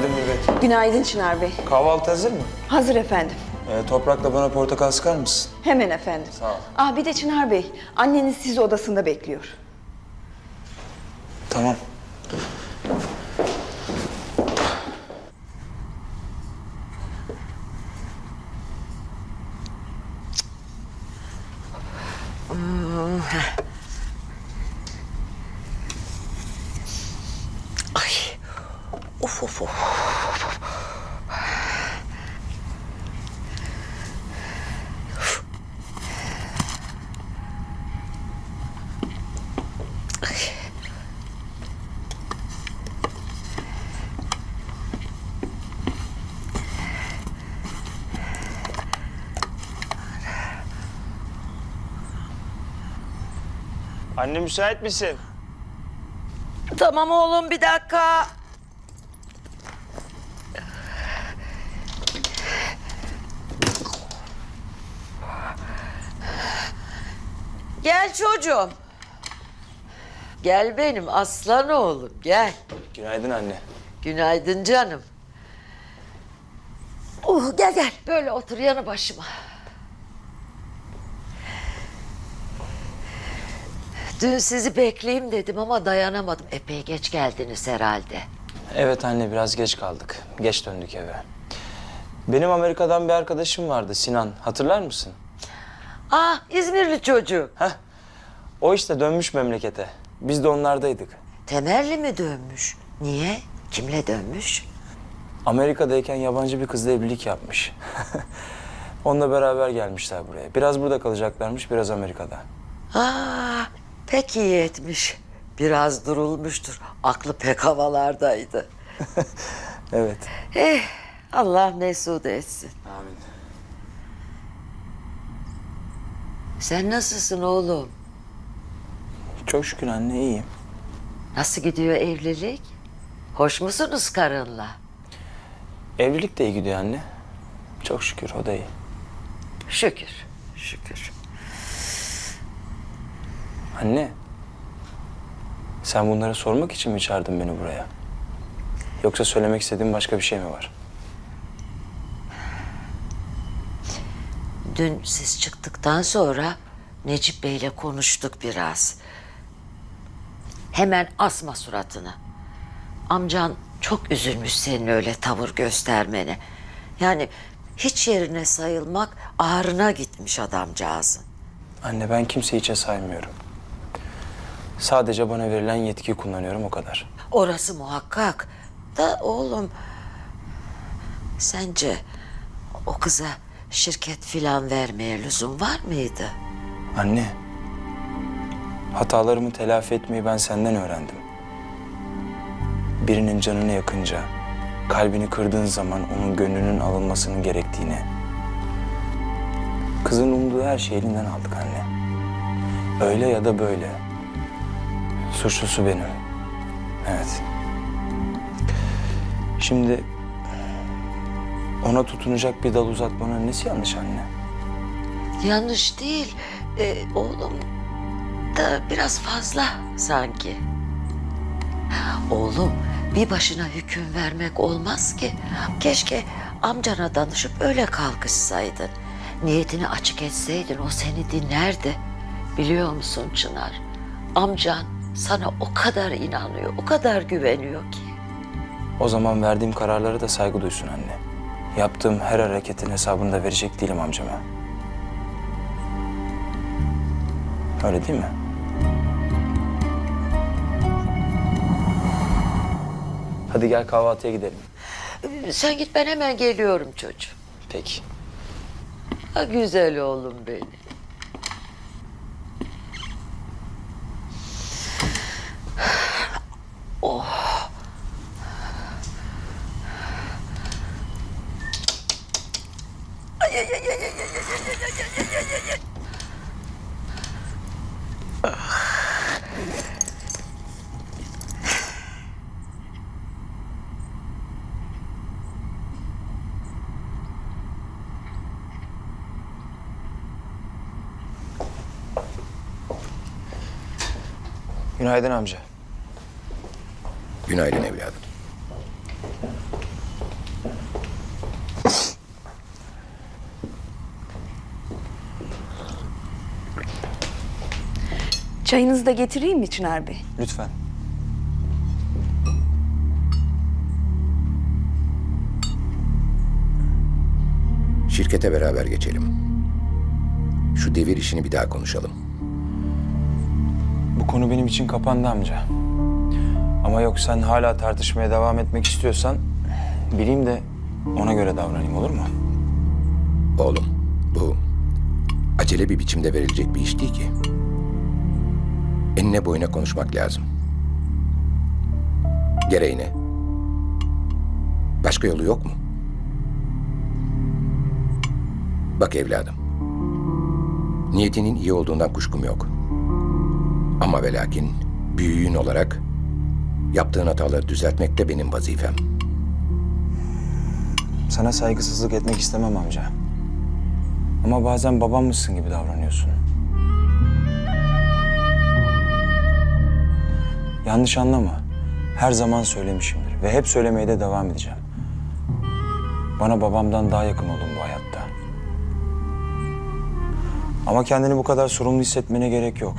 Günaydın Mürvet. Günaydın Çınar Bey. Kahvaltı hazır mı? Hazır efendim. Ee, toprakla bana portakal sıkar mısın? Hemen efendim. Sağ ol. Ah bir de Çınar Bey, anneniz sizi odasında bekliyor. Tamam. Of of. Anne müsait misin? Tamam oğlum bir dakika. Gel çocuğum. Gel benim aslan oğlum gel. Günaydın anne. Günaydın canım. Oh gel gel böyle otur yanı başıma. Dün sizi bekleyeyim dedim ama dayanamadım. Epey geç geldiniz herhalde. Evet anne biraz geç kaldık. Geç döndük eve. Benim Amerika'dan bir arkadaşım vardı Sinan. Hatırlar mısın? Ah İzmirli çocuk. Heh. O işte dönmüş memlekete. Biz de onlardaydık. Temelli mi dönmüş? Niye? Kimle dönmüş? Amerika'dayken yabancı bir kızla evlilik yapmış. Onunla beraber gelmişler buraya. Biraz burada kalacaklarmış, biraz Amerika'da. Aa, pek iyi etmiş. Biraz durulmuştur. Aklı pek havalardaydı. Evet. Eh, Allah mesut etsin. Amin. Sen nasılsın oğlum? Çok şükür anne iyiyim. Nasıl gidiyor evlilik? Hoş musunuz karınla? Evlilik de iyi gidiyor anne. Çok şükür o da iyi. Şükür, şükür. Anne. Sen bunları sormak için mi çağırdın beni buraya? Yoksa söylemek istediğin başka bir şey mi var? Dün siz çıktıktan sonra Necip Bey'le konuştuk biraz. Hemen asma suratını. Amcan çok üzülmüş senin öyle tavır göstermene. Yani hiç yerine sayılmak ağrına gitmiş adamcağızın. Anne ben kimseyi hiçe saymıyorum. Sadece bana verilen yetkiyi kullanıyorum o kadar. Orası muhakkak. Da oğlum sence o kıza şirket filan vermeye lüzum var mıydı? Anne. Hatalarımı telafi etmeyi ben senden öğrendim. Birinin canını yakınca, kalbini kırdığın zaman onun gönlünün alınmasının gerektiğini. Kızın umduğu her şeyi elinden aldık anne. Öyle ya da böyle. Suçlusu benim. Evet. Şimdi ona tutunacak bir dal uzatmanın nesi yanlış anne? Yanlış değil. Ee, oğlum da biraz fazla sanki. Oğlum bir başına hüküm vermek olmaz ki. Keşke amcana danışıp öyle kalkışsaydın. Niyetini açık etseydin o seni dinlerdi. Biliyor musun Çınar? Amcan sana o kadar inanıyor, o kadar güveniyor ki. O zaman verdiğim kararlara da saygı duysun anne. Yaptığım her hareketin hesabını da verecek değilim amcama. Öyle değil mi? Hadi gel kahvaltıya gidelim. Ee, Sen git ben hemen geliyorum çocuğum. Peki. Ha güzel oğlum benim. Günaydın amca. Günaydın evladım. Çayınızı da getireyim mi Çınar Bey? Lütfen. Şirkete beraber geçelim. Şu devir işini bir daha konuşalım. Bu konu benim için kapandı amca. Ama yok sen hala tartışmaya devam etmek istiyorsan bileyim de ona göre davranayım olur mu? Oğlum, bu acele bir biçimde verilecek bir iş değil ki. Enine boyuna konuşmak lazım. Gereği ne? Başka yolu yok mu? Bak evladım. Niyetinin iyi olduğundan kuşkum yok. Ama ve lakin büyüğün olarak yaptığın hataları düzeltmek de benim vazifem. Sana saygısızlık etmek istemem amca. Ama bazen babam mısın gibi davranıyorsun. Yanlış anlama. Her zaman söylemişimdir ve hep söylemeye de devam edeceğim. Bana babamdan daha yakın oldun bu hayatta. Ama kendini bu kadar sorumlu hissetmene gerek yok.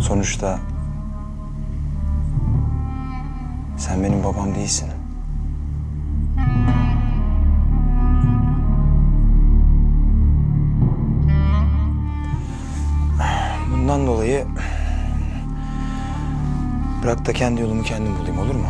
Sonuçta sen benim babam değilsin. Bundan dolayı bırak da kendi yolumu kendim bulayım olur mu?